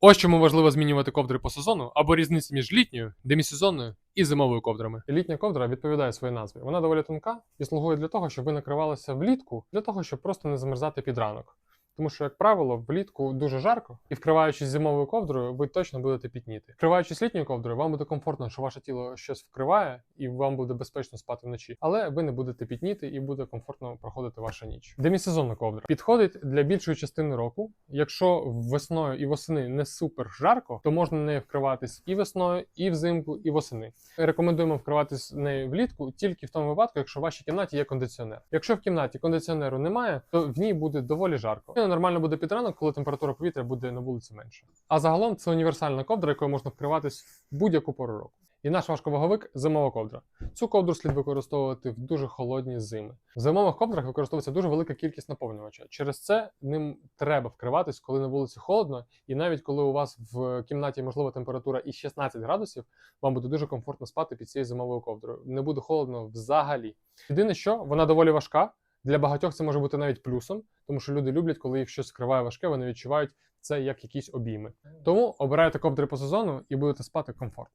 Ось чому важливо змінювати ковдри по сезону або різницю між літньою, демісезонною і зимовою ковдрами. Літня ковдра відповідає своїй назві. Вона доволі тонка і слугує для того, щоб ви накривалися влітку, для того, щоб просто не замерзати під ранок. Тому що, як правило, влітку дуже жарко, і вкриваючись зимовою ковдрою, ви точно будете пітніти. Вкриваючись літньою ковдрою, вам буде комфортно, що ваше тіло щось вкриває, і вам буде безпечно спати вночі. Але ви не будете пітніти і буде комфортно проходити ваша ніч. Демісезонна ковдра підходить для більшої частини року. Якщо весною і восени не супер жарко, то можна нею вкриватись і весною, і взимку, і восени. Рекомендуємо вкриватись нею влітку тільки в тому випадку, якщо в вашій кімнаті є кондиціонер. Якщо в кімнаті кондиціонеру немає, то в ній буде доволі жарко. Нормально буде під ранок, коли температура повітря буде на вулиці менше. А загалом це універсальна ковдра, якою можна вкриватись в будь-яку пору року. І наш важковаговик зимова ковдра. Цю ковдру слід використовувати в дуже холодні зими. В зимових ковдрах використовується дуже велика кількість наповнювача. Через це ним треба вкриватись, коли на вулиці холодно, і навіть коли у вас в кімнаті можлива температура і 16 градусів, вам буде дуже комфортно спати під цією зимовою ковдрою. Не буде холодно взагалі. Єдине, що вона доволі важка. Для багатьох це може бути навіть плюсом, тому що люди люблять, коли їх щось скриває важке, вони відчувають це як якісь обійми. Тому обирайте ковдри по сезону і будете спати комфортно.